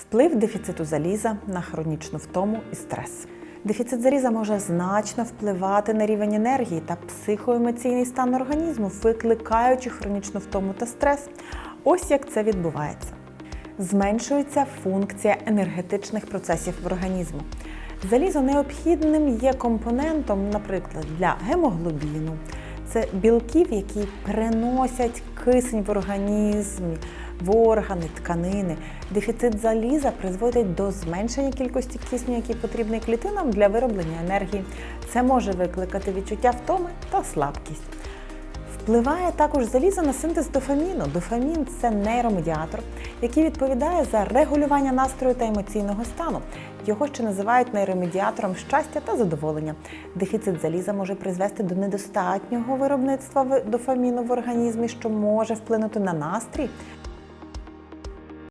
Вплив дефіциту заліза на хронічну втому і стрес. Дефіцит заліза може значно впливати на рівень енергії та психоемоційний стан організму, викликаючи хронічну втому та стрес. Ось як це відбувається. Зменшується функція енергетичних процесів в організму. Залізо необхідним є компонентом, наприклад, для гемоглобіну. Це білків, які переносять кисень в організмі, в органи, тканини. Дефіцит заліза призводить до зменшення кількості кисню, який потрібний клітинам для вироблення енергії. Це може викликати відчуття втоми та слабкість. Впливає також залізо на синтез дофаміну. Дофамін це нейромедіатор, який відповідає за регулювання настрою та емоційного стану. Його ще називають нейромедіатором щастя та задоволення. Дефіцит заліза може призвести до недостатнього виробництва дофаміну в організмі, що може вплинути на настрій,